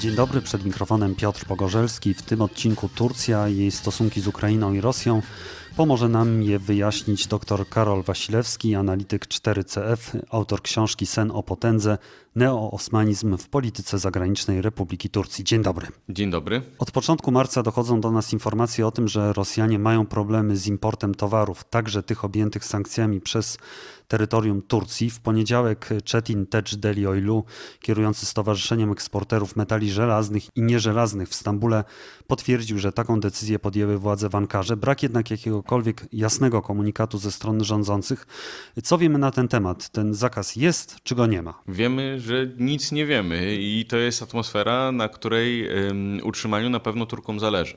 Dzień dobry, przed mikrofonem Piotr Pogorzelski. W tym odcinku Turcja jej stosunki z Ukrainą i Rosją. Pomoże nam je wyjaśnić dr Karol Wasilewski, analityk 4CF, autor książki Sen o potędze, neoosmanizm w polityce zagranicznej Republiki Turcji. Dzień dobry. Dzień dobry. Od początku marca dochodzą do nas informacje o tym, że Rosjanie mają problemy z importem towarów, także tych objętych sankcjami przez terytorium Turcji. W poniedziałek Chetin Techdeli kierujący Stowarzyszeniem Eksporterów Metali Żelaznych i Nieżelaznych w Stambule, potwierdził, że taką decyzję podjęły władze w Ankarze. Brak jednak jakiegokolwiek jasnego komunikatu ze strony rządzących. Co wiemy na ten temat? Ten zakaz jest, czy go nie ma? Wiemy, że nic nie wiemy i to jest atmosfera, na której ym, utrzymaniu na pewno Turkom zależy.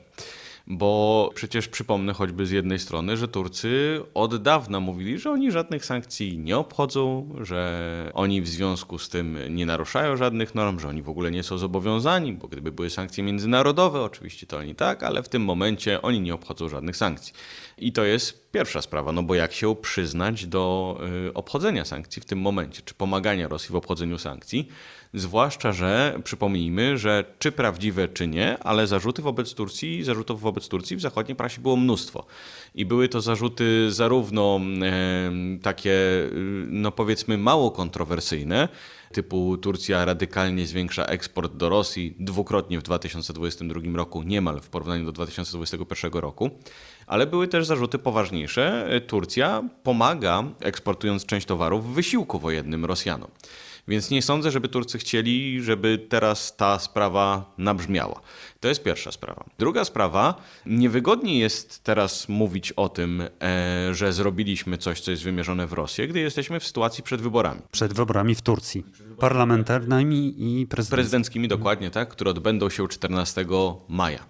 Bo przecież przypomnę choćby z jednej strony, że Turcy od dawna mówili, że oni żadnych sankcji nie obchodzą, że oni w związku z tym nie naruszają żadnych norm, że oni w ogóle nie są zobowiązani, bo gdyby były sankcje międzynarodowe, oczywiście to oni tak, ale w tym momencie oni nie obchodzą żadnych sankcji. I to jest pierwsza sprawa, no bo jak się przyznać do y, obchodzenia sankcji w tym momencie, czy pomagania Rosji w obchodzeniu sankcji, zwłaszcza, że przypomnijmy, że czy prawdziwe, czy nie, ale zarzuty wobec Turcji, zarzutów wobec Turcji w zachodniej prasie było mnóstwo. I były to zarzuty zarówno takie, y, no powiedzmy, mało kontrowersyjne, typu Turcja radykalnie zwiększa eksport do Rosji dwukrotnie w 2022 roku, niemal w porównaniu do 2021 roku, ale były też zarzuty poważniejsze. Turcja pomaga, eksportując część towarów, w wysiłku wojennym Rosjanom. Więc nie sądzę, żeby Turcy chcieli, żeby teraz ta sprawa nabrzmiała. To jest pierwsza sprawa. Druga sprawa, niewygodnie jest teraz mówić o tym, e, że zrobiliśmy coś, co jest wymierzone w Rosję, gdy jesteśmy w sytuacji przed wyborami. Przed wyborami w Turcji, parlamentarnymi i prezydenckimi. Prezydenckimi dokładnie, tak, które odbędą się 14 maja.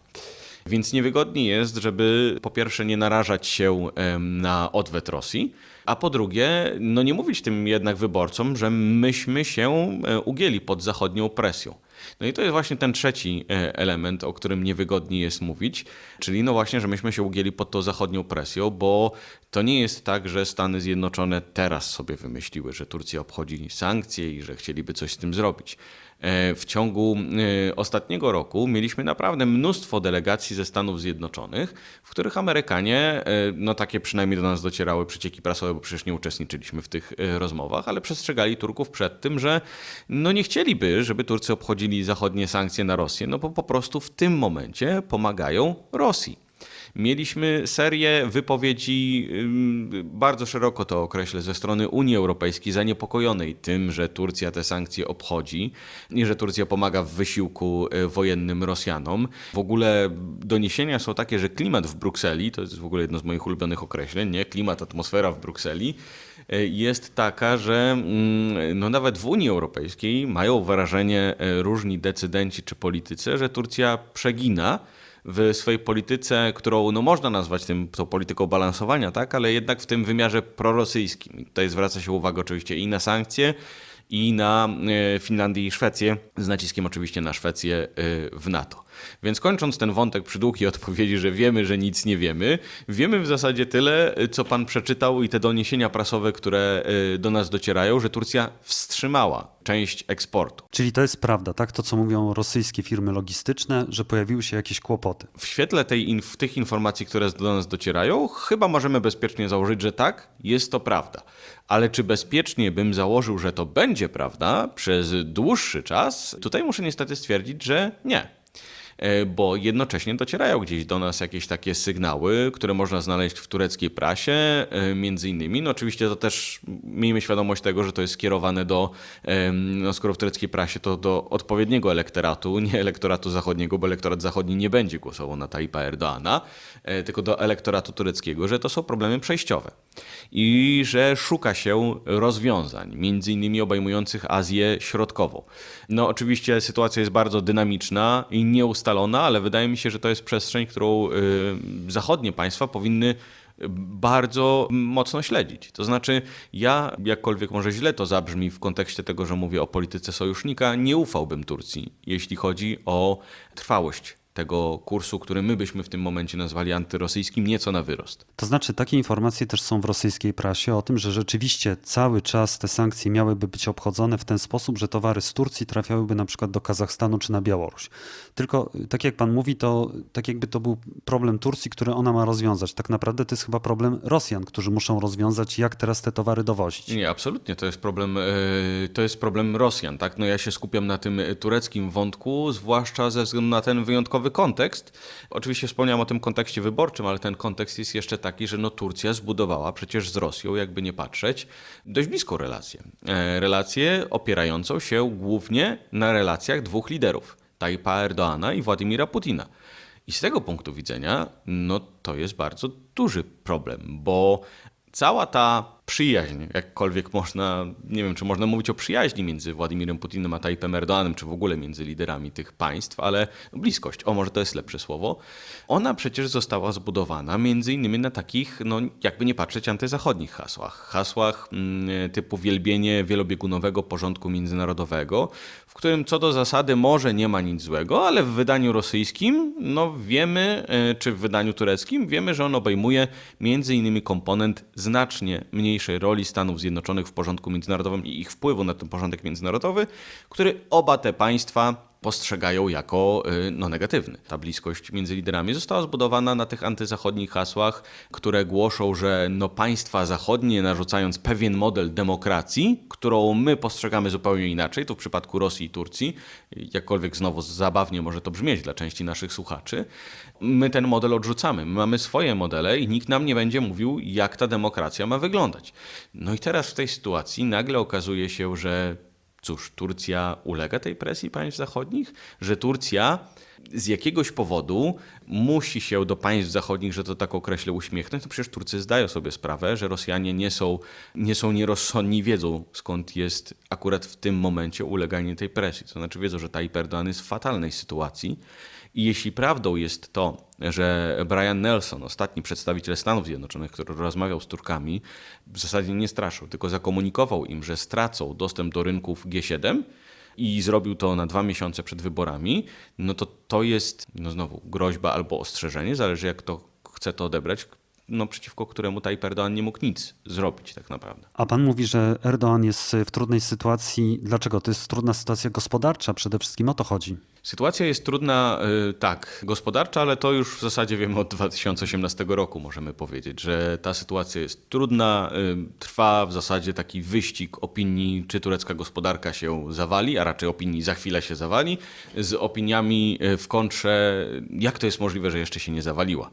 Więc niewygodnie jest, żeby po pierwsze nie narażać się na odwet Rosji, a po drugie, no nie mówić tym jednak wyborcom, że myśmy się e, ugięli pod zachodnią presją. No i to jest właśnie ten trzeci e, element, o którym niewygodnie jest mówić, czyli no właśnie, że myśmy się ugięli pod tą zachodnią presją, bo to nie jest tak, że Stany Zjednoczone teraz sobie wymyśliły, że Turcja obchodzi sankcje i że chcieliby coś z tym zrobić. E, W ciągu e, ostatniego roku mieliśmy naprawdę mnóstwo delegacji ze Stanów Zjednoczonych, w których Amerykanie, no takie przynajmniej do nas docierały przecieki prasowe, bo przecież nie uczestniczyliśmy w tych rozmowach, ale przestrzegali Turków przed tym, że no nie chcieliby, żeby Turcy obchodzili zachodnie sankcje na Rosję, no bo po prostu w tym momencie pomagają Rosji. Mieliśmy serię wypowiedzi, bardzo szeroko to określę, ze strony Unii Europejskiej, zaniepokojonej tym, że Turcja te sankcje obchodzi i że Turcja pomaga w wysiłku e, wojennym Rosjanom. W ogóle doniesienia są takie, że klimat w Brukseli, to jest w ogóle jedno z moich ulubionych określeń, nie? Klimat, atmosfera w Brukseli jest taka, że mm, no nawet w Unii Europejskiej mają wrażenie e, różni decydenci czy politycy, że Turcja przegina w swojej polityce, którą no, można nazwać tym, tą polityką balansowania, tak, ale jednak w tym wymiarze prorosyjskim. I tutaj zwraca się uwagę oczywiście i na sankcje, i na e, Finlandię i Szwecję, z naciskiem oczywiście na Szwecję e, w NATO. Więc kończąc ten wątek przydługiej odpowiedzi, że wiemy, że nic nie wiemy, wiemy w zasadzie tyle, e, co pan przeczytał i te doniesienia prasowe, które do nas docierają, że Turcja wstrzymała część eksportu. Czyli to jest prawda, tak? To, co mówią rosyjskie firmy logistyczne, że pojawiły się jakieś kłopoty. W świetle tej inf- tych informacji, które do nas docierają, chyba możemy bezpiecznie założyć, że tak, jest to prawda. Ale czy bezpiecznie bym założył, że to będzie prawda przez dłuższy czas? Tutaj muszę niestety stwierdzić, że nie. E, Bo jednocześnie docierają gdzieś do nas jakieś takie sygnały, które można znaleźć w tureckiej prasie, e, między innymi. No oczywiście to też miejmy świadomość tego, że to jest skierowane do, no skoro w tureckiej prasie, to do odpowiedniego elektoratu, nie elektoratu zachodniego, bo elektorat zachodni nie będzie głosował na Tayyipa Erdoana, e, tylko do elektoratu tureckiego, że to są problemy przejściowe i że szuka się rozwiązań, między innymi obejmujących Azję Środkową. No oczywiście sytuacja jest bardzo dynamiczna i nieustalona, ale wydaje mi się, że to jest przestrzeń, którą y, zachodnie państwa powinny bardzo mocno śledzić. To znaczy, ja, jakkolwiek może źle to zabrzmi w kontekście tego, że mówię o polityce sojusznika, nie ufałbym Turcji, jeśli chodzi o trwałość tego kursu, który my byśmy w tym momencie nazwali antyrosyjskim, nieco na wyrost. To znaczy, takie informacje też są w rosyjskiej prasie o tym, że rzeczywiście cały czas te sankcje miałyby być obchodzone w ten sposób, że towary z Turcji trafiałyby na przykład do Kazachstanu czy na Białoruś. Tylko, tak jak pan mówi, to tak jakby to był problem Turcji, który ona ma rozwiązać. Tak naprawdę to jest chyba problem Rosjan, którzy muszą rozwiązać, jak teraz te towary dowozić. Nie, absolutnie, to jest problem, e, to jest problem Rosjan, tak? No ja się skupiam na tym tureckim wątku, zwłaszcza ze względu na ten wyjątkowy kontekst. Oczywiście wspomniałem o tym kontekście wyborczym, ale ten kontekst jest jeszcze taki, że no Turcja zbudowała przecież z Rosją, jakby nie patrzeć, dość bliską relację. E, Relację opierającą się głównie na relacjach dwóch liderów, Tajpa Erdoana i Władimira Putina. I z tego punktu widzenia, no to jest bardzo duży problem, bo cała ta przyjaźń, jakkolwiek można, nie wiem, czy można mówić o przyjaźni między Władimirem Putinem a Tayyipem Erdoganem, czy w ogóle między liderami tych państw, ale bliskość, o może to jest lepsze słowo, ona przecież została zbudowana między innymi na takich, no jakby nie patrzeć, antyzachodnich hasłach. Hasłach mm, typu wielbienie wielobiegunowego porządku międzynarodowego, w którym co do zasady może nie ma nic złego, ale w wydaniu rosyjskim, no wiemy, e, czy w wydaniu tureckim, wiemy, że on obejmuje między innymi komponent znacznie roli Stanów Zjednoczonych w porządku międzynarodowym i ich wpływu na ten porządek międzynarodowy, który oba te państwa postrzegają jako y, no, negatywny. Ta bliskość między liderami została zbudowana na tych antyzachodnich hasłach, które głoszą, że no, państwa zachodnie narzucając pewien model demokracji, którą my postrzegamy zupełnie inaczej, to w przypadku Rosji i Turcji, jakkolwiek znowu zabawnie może to brzmieć dla części naszych słuchaczy, my ten model odrzucamy. My mamy swoje modele i nikt nam nie będzie mówił, jak ta demokracja ma wyglądać. No i teraz w tej sytuacji nagle okazuje się, że Cóż, Turcja ulega tej presji państw zachodnich, że Turcja z jakiegoś powodu musi się do państw zachodnich, że to tak określę, uśmiechnąć. No przecież Turcy zdają sobie sprawę, że Rosjanie nie są, nie są nierozsądni, wiedzą skąd jest akurat w tym momencie uleganie tej presji. To znaczy wiedzą, że Tayyip Erdogan jest w fatalnej sytuacji. I jeśli prawdą jest to, że Brian Nelson, ostatni przedstawiciel Stanów Zjednoczonych, który rozmawiał z Turkami, w zasadzie nie straszył, tylko zakomunikował im, że stracą dostęp do rynków G7 i zrobił to na dwa miesiące przed wyborami, no to to jest, no znowu, groźba albo ostrzeżenie, zależy jak to chce to odebrać, no przeciwko któremu Tayyip Erdogan nie mógł nic zrobić tak naprawdę. A pan mówi, że Erdoğan jest w trudnej sytuacji. Dlaczego? To jest trudna sytuacja gospodarcza, przede wszystkim o to chodzi. Sytuacja jest trudna, y, tak, gospodarcza, ale to już w zasadzie wiemy od 2018 roku, możemy powiedzieć, że ta sytuacja jest trudna. y, Trwa w zasadzie taki wyścig opinii, czy turecka gospodarka się zawali, a raczej opinii za chwilę się zawali, z opiniami y, w kontrze, jak to jest możliwe, że jeszcze się nie zawaliła.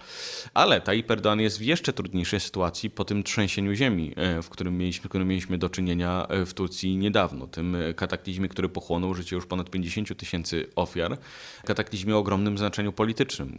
Ale Tayyip Erdogan jest w jeszcze trudniejszej sytuacji po tym trzęsieniu ziemi, w którym mieliśmy, którym mieliśmy do czynienia w Turcji niedawno. Tym kataklizmie, który pochłonął życie już ponad 50 tysięcy ofiar. Kataklizmie o ogromnym znaczeniu politycznym.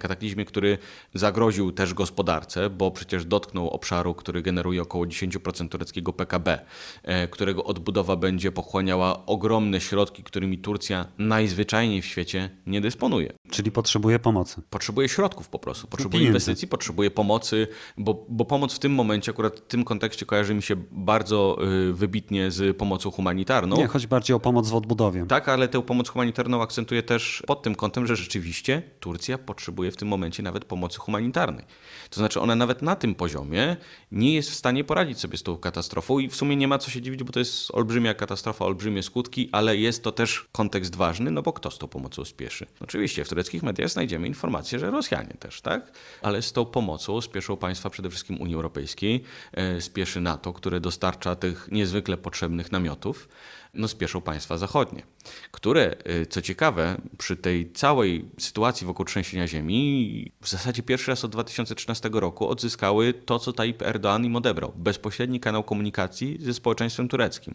Kataklizmie, który zagroził też gospodarce, bo przecież dotknął obszaru, który generuje około 10% tureckiego PKB, e, którego odbudowa będzie pochłaniała ogromne środki, którymi Turcja najzwyczajniej w świecie nie dysponuje. Czyli potrzebuje pomocy. Potrzebuje środków po prostu, potrzebuje pieniędzy. inwestycji, potrzebuje pomocy, bo, bo pomoc w tym momencie, akurat w tym kontekście kojarzy mi się bardzo y, wybitnie z pomocą humanitarną. Nie, chodzi bardziej o pomoc w odbudowie. Tak, ale tę pomoc humanitarną akcentuję też pod tym kątem, że rzeczywiście Turcja potrzebuje w tym momencie nawet pomocy humanitarnej. To znaczy ona nawet na tym poziomie nie jest w stanie poradzić sobie z tą katastrofą i w sumie nie ma co się dziwić, bo to jest olbrzymia katastrofa, olbrzymie skutki, ale jest to też kontekst ważny, no bo kto z tą pomocą spieszy? Oczywiście w tureckich mediach znajdziemy informację, że Rosjanie też, tak? Ale z tą pomocą spieszą państwa przede wszystkim Unii Europejskiej, e, spieszy NATO, które dostarcza tych niezwykle potrzebnych namiotów no spieszą państwa zachodnie, które, y, co ciekawe, przy tej całej sytuacji wokół trzęsienia ziemi, w zasadzie pierwszy raz od 2013 roku odzyskały to, co Tayyip Erdoğan im odebrał. Bezpośredni kanał komunikacji ze społeczeństwem tureckim.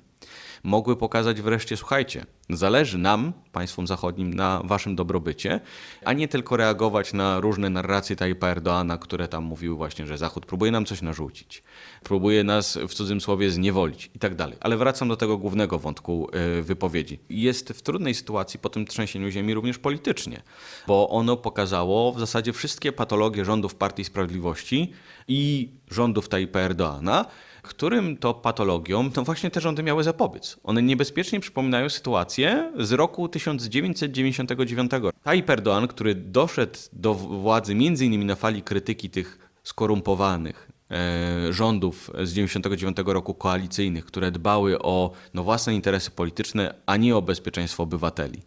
Mogły pokazać wreszcie, słuchajcie, zależy nam, państwom zachodnim, na waszym dobrobycie, a nie tylko reagować na różne narracje Tayyipa Erdoğana, które tam mówiły właśnie, że Zachód próbuje nam coś narzucić, próbuje nas w cudzysłowie zniewolić i tak dalej. Ale wracam do tego głównego wątku y, wypowiedzi. Jest w trudnej sytuacji po tym trzęsieniu ziemi również politycznie, bo ono pokazało w zasadzie wszystkie patologie rządów Partii Sprawiedliwości i rządów Tayyipa Erdoğana, którym to patologiom to właśnie te rządy miały zapobiec. One niebezpiecznie przypominają sytuację z roku 1999. Tayyip Erdoğan, który doszedł do władzy innymi na fali krytyki tych skorumpowanych e, rządów z 99 roku koalicyjnych, które dbały o no, własne interesy polityczne, a nie o bezpieczeństwo obywateli.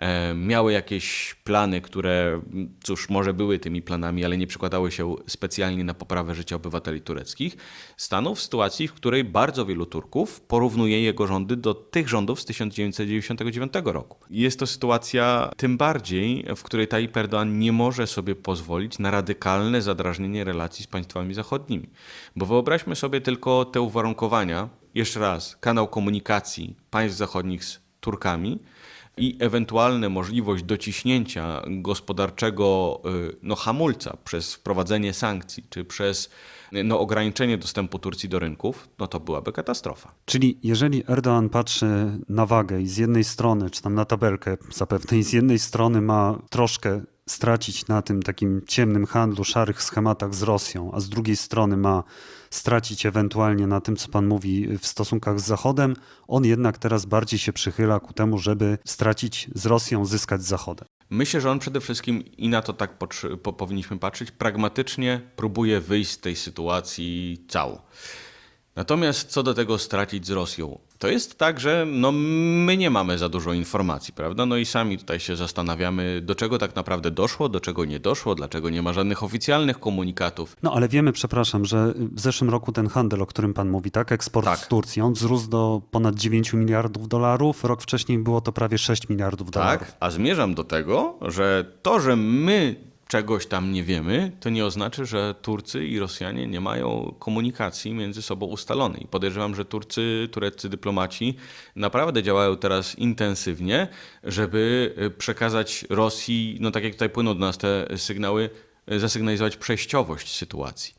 E, miały jakieś plany, które, cóż, może były tymi planami, ale nie przekładały się specjalnie na poprawę życia obywateli tureckich, stanął w sytuacji, w której bardzo wielu Turków porównuje jego rządy do tych rządów z 1999 roku. Jest to sytuacja tym bardziej, w której Tayyip Erdoğan nie może sobie pozwolić na radykalne zadrażnienie relacji z państwami zachodnimi. Bo wyobraźmy sobie tylko te uwarunkowania, jeszcze raz, kanał komunikacji państw zachodnich z Turkami, i ewentualna możliwość dociśnięcia gospodarczego y, no, hamulca przez wprowadzenie sankcji czy przez no, ograniczenie dostępu Turcji do rynków, no to byłaby katastrofa. Czyli jeżeli Erdoğan patrzy na wagę i z jednej strony, czy tam na tabelkę zapewne, i z jednej strony ma troszkę stracić na tym takim ciemnym handlu, szarych schematach z Rosją, a z drugiej strony ma stracić ewentualnie na tym, co pan mówi w stosunkach z Zachodem, on jednak teraz bardziej się przychyla ku temu, żeby stracić z Rosją, zyskać z Zachodem. Myślę, że on przede wszystkim, i na to tak powinniśmy patrzeć, pragmatycznie próbuje wyjść z tej sytuacji cało. Natomiast co do tego stracić z Rosją, to jest tak, że no, my nie mamy za dużo informacji, prawda? No i sami tutaj się zastanawiamy, do czego tak naprawdę doszło, do czego nie doszło, dlaczego nie ma żadnych oficjalnych komunikatów. No ale wiemy, przepraszam, że w zeszłym roku ten handel, o którym pan mówi, tak, eksport Tak. z Turcji, on wzrósł do ponad 9 miliardów dolarów, rok wcześniej było to prawie 6 miliardów dolarów. Tak, a zmierzam do tego, że to, że my czegoś tam nie wiemy, to nie oznacza, że Turcy i Rosjanie nie mają komunikacji między sobą ustalonej. Podejrzewam, że Turcy, tureccy dyplomaci naprawdę działają teraz intensywnie, żeby y, przekazać Rosji, no tak jak tutaj płyną do nas te sygnały, y, zasygnalizować przejściowość sytuacji.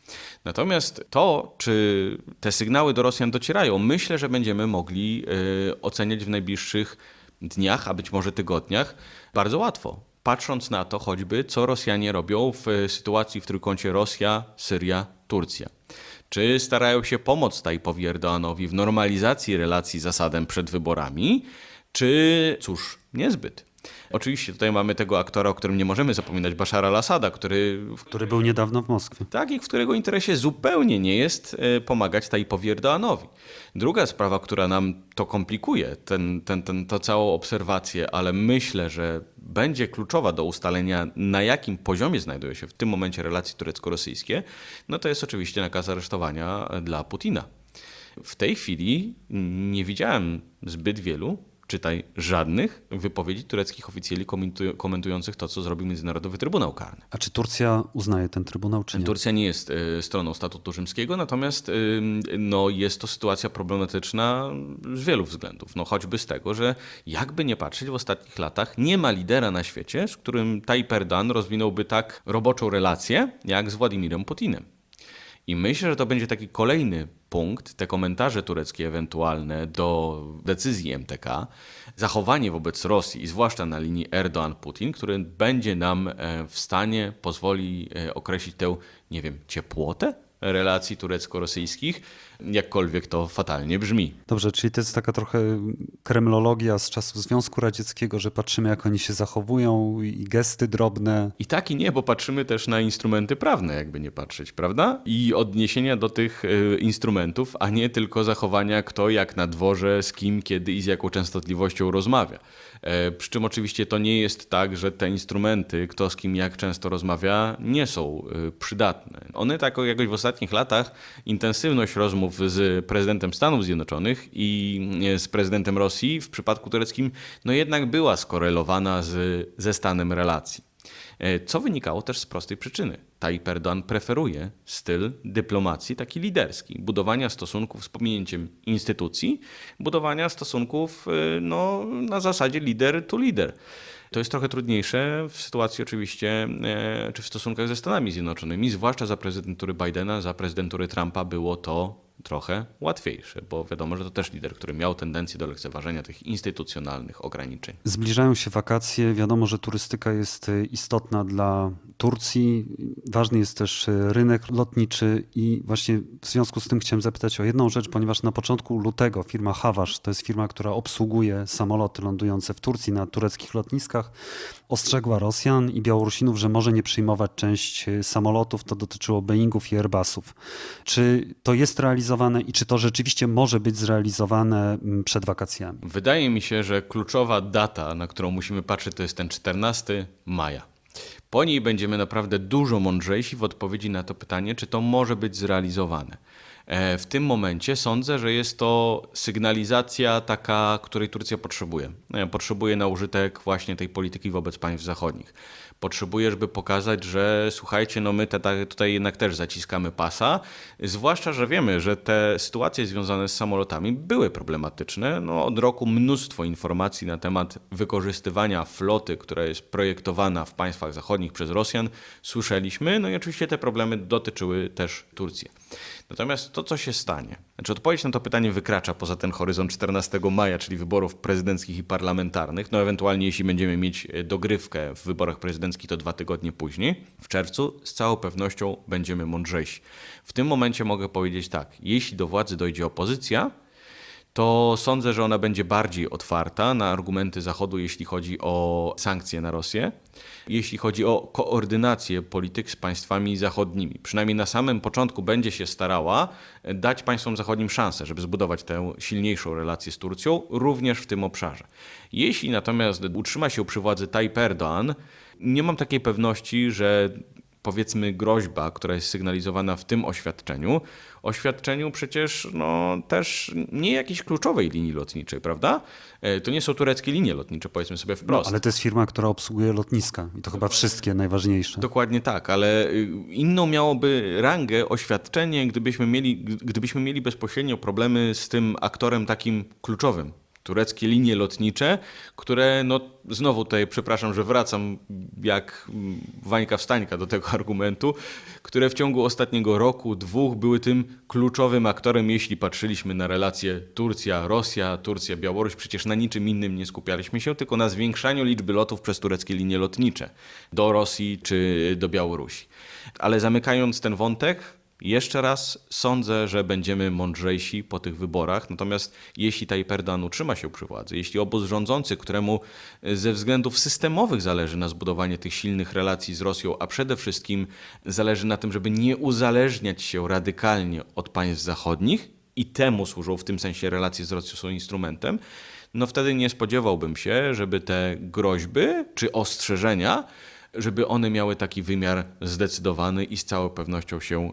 Natomiast to, czy te sygnały do Rosjan docierają, myślę, że będziemy mogli y, oceniać w najbliższych dniach, a być może tygodniach, bardzo łatwo. Patrząc na to choćby, co Rosjanie robią w e, sytuacji w trójkącie Rosja, Syria, Turcja. Czy starają się pomóc Tajpowi Erdoğanowi w normalizacji relacji z Asadem przed wyborami, czy cóż, niezbyt. Oczywiście tutaj mamy tego aktora, o którym nie możemy zapominać, Bashara al-Assada, który Który był niedawno w Moskwie. tak, i w którego interesie zupełnie nie jest e, pomagać Tajpowi Erdoğanowi. Druga sprawa, która nam to komplikuje, ten, ten, ten, to całą obserwację, ale myślę, że będzie kluczowa do ustalenia, na jakim poziomie znajdują się w tym momencie relacje turecko-rosyjskie, no to jest oczywiście nakaz aresztowania dla Putina. W tej chwili nie widziałem zbyt wielu, czytaj żadnych wypowiedzi tureckich oficjeli komentuj- komentujących to, co zrobił Międzynarodowy Trybunał Karny. A czy Turcja uznaje ten trybunał, czy nie? Turcja nie jest e, stroną statutu rzymskiego, natomiast e, no, jest to sytuacja problematyczna z wielu względów. No, choćby z tego, że jakby nie patrzeć, w ostatnich latach nie ma lidera na świecie, z którym Tayyip Erdoğan rozwinąłby tak roboczą relację, jak z Władimirem Putinem. I myślę, że to będzie taki kolejny punkt, te komentarze tureckie ewentualne do decyzji MTK, zachowanie wobec Rosji, i zwłaszcza na linii Erdoğan-Putin, który będzie nam e, w stanie, pozwoli e, określić tę, nie wiem, ciepłotę relacji turecko-rosyjskich, jakkolwiek to fatalnie brzmi. Dobrze, czyli to jest taka trochę kremlologia z czasów Związku Radzieckiego, że patrzymy jak oni się zachowują i gesty drobne. I tak i nie, bo patrzymy też na instrumenty prawne, jakby nie patrzeć, prawda? I odniesienia do tych y, instrumentów, a nie tylko zachowania, kto jak na dworze, z kim, kiedy i z jaką częstotliwością rozmawia. E, przy czym oczywiście to nie jest tak, że te instrumenty, kto z kim jak często rozmawia, nie są y, przydatne. One tak jakoś w ostatnich latach intensywność rozmów z prezydentem Stanów Zjednoczonych i e, z prezydentem Rosji w przypadku tureckim no jednak była skorelowana z, ze stanem relacji. E, Co wynikało też z prostej przyczyny. Tayyip Erdoğan preferuje styl dyplomacji taki liderski, budowania stosunków z pominięciem instytucji, budowania stosunków e, no, na zasadzie lider to lider. To jest trochę trudniejsze w sytuacji oczywiście, e, czy w stosunkach ze Stanami Zjednoczonymi, zwłaszcza za prezydentury Bidena, za prezydentury Trumpa było to trochę łatwiejsze, bo wiadomo, że to też lider, który miał tendencję do lekceważenia tych instytucjonalnych ograniczeń. Zbliżają się wakacje. Wiadomo, że turystyka jest y, istotna dla Turcji. Ważny jest też y, rynek lotniczy i właśnie w związku z tym chciałem zapytać o jedną rzecz, ponieważ na początku lutego firma Hawasz, to jest firma, która obsługuje samoloty lądujące w Turcji na tureckich lotniskach, ostrzegła Rosjan i Białorusinów, że może nie przyjmować część y, samolotów. To dotyczyło Boeingów i Airbusów. Czy to jest realizowane i czy to rzeczywiście może być zrealizowane mm, przed wakacjami? Wydaje mi się, że kluczowa data, na którą musimy patrzeć, to jest ten 14 maja. Po niej będziemy naprawdę dużo mądrzejsi w odpowiedzi na to pytanie, czy to może być zrealizowane. E, W tym momencie sądzę, że jest to sygnalizacja taka, której Turcja potrzebuje. E, Potrzebuje na użytek właśnie tej polityki wobec państw zachodnich. Potrzebuje, żeby pokazać, że słuchajcie, no my te, tutaj jednak też zaciskamy pasa, zwłaszcza, że wiemy, że te sytuacje związane z samolotami były problematyczne. No, od roku mnóstwo informacji na temat wykorzystywania floty, która jest projektowana w państwach zachodnich przez Rosjan, słyszeliśmy. No i oczywiście te problemy dotyczyły też Turcji. Natomiast to, co się stanie, znaczy odpowiedź na to pytanie wykracza poza ten horyzont 14 maja, czyli wyborów prezydenckich i parlamentarnych, no ewentualnie jeśli będziemy mieć e, dogrywkę w wyborach prezydenckich, to dwa tygodnie później, w czerwcu, z całą pewnością będziemy mądrzejsi. W tym momencie mogę powiedzieć tak, jeśli do władzy dojdzie opozycja, to sądzę, że ona będzie bardziej otwarta na argumenty Zachodu, jeśli chodzi o sankcje na Rosję, jeśli chodzi o koordynację polityk z państwami zachodnimi. Przynajmniej na samym początku będzie się starała dać państwom zachodnim szansę, żeby zbudować tę silniejszą relację z Turcją, również w tym obszarze. Jeśli natomiast utrzyma się przy władzy Tayyip Erdoğan, nie mam takiej pewności, że powiedzmy groźba, która jest sygnalizowana w tym oświadczeniu, oświadczeniu przecież no, też nie jakiejś kluczowej linii lotniczej, prawda? E, To nie są tureckie linie lotnicze, powiedzmy sobie No, wprost. ale to jest firma, która obsługuje lotniska i to chyba wszystkie najważniejsze. Dokładnie tak, ale y, inną miałoby rangę oświadczenie, gdybyśmy mieli, gdybyśmy mieli bezpośrednio problemy z tym aktorem takim kluczowym. Tureckie linie lotnicze, które, no znowu tutaj, przepraszam, że wracam jak Wańka wstańka do tego argumentu, które w ciągu ostatniego roku, dwóch były tym kluczowym aktorem, jeśli patrzyliśmy na relacje Turcja-Rosja, Turcja-Białoruś. Przecież na niczym innym nie skupialiśmy się, tylko na zwiększaniu liczby lotów przez tureckie linie lotnicze do Rosji czy do Białorusi. Ale zamykając ten wątek, jeszcze raz sądzę, że będziemy mądrzejsi po tych wyborach. Natomiast jeśli Tayyip Erdoğan utrzyma się przy władzy, jeśli obóz rządzący, któremu ze względów systemowych zależy na zbudowaniu tych silnych relacji z Rosją, a przede wszystkim zależy na tym, żeby nie uzależniać się radykalnie od państw zachodnich i temu służą w tym sensie relacje z Rosją są instrumentem, no wtedy nie spodziewałbym się, żeby te groźby czy ostrzeżenia żeby one miały taki wymiar zdecydowany i z całą pewnością się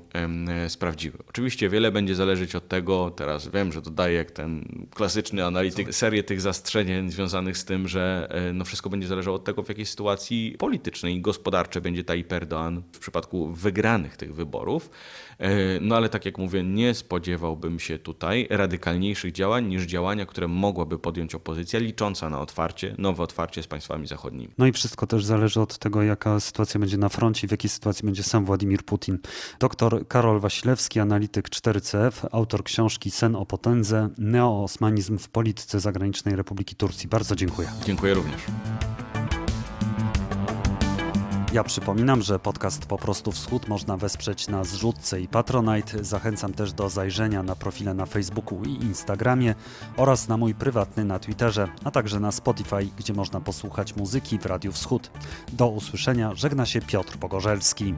sprawdziły. Oczywiście wiele będzie zależeć od tego, teraz wiem, że dodaję jak ten klasyczny analityk serię tych zastrzegnień związanych z tym, że e, no wszystko będzie zależało od tego, w jakiej sytuacji politycznej i gospodarczej będzie Tayyip Erdoğan w przypadku wygranych tych wyborów. E, No ale tak jak mówię, nie spodziewałbym się tutaj radykalniejszych działań niż działania, które mogłaby podjąć opozycja licząca na otwarcie, nowe otwarcie z państwami zachodnimi. No i wszystko też zależy od tego, jaka sytuacja będzie na froncie, w jakiej sytuacji będzie sam Władimir Putin. Doktor Karol Wasilewski, analityk 4CF, autor książki Sen o potędze, neoosmanizm w polityce zagranicznej Republiki Turcji. Bardzo dziękuję. Dziękuję również. Ja przypominam, że podcast Po prostu Wschód można wesprzeć na zrzutce i Patronite. Zachęcam też do zajrzenia na profile na Facebooku i Instagramie oraz na mój prywatny na Twitterze, a także na Spotify, gdzie można posłuchać muzyki w Radiu Wschód. Do usłyszenia, żegna się Piotr Pogorzelski.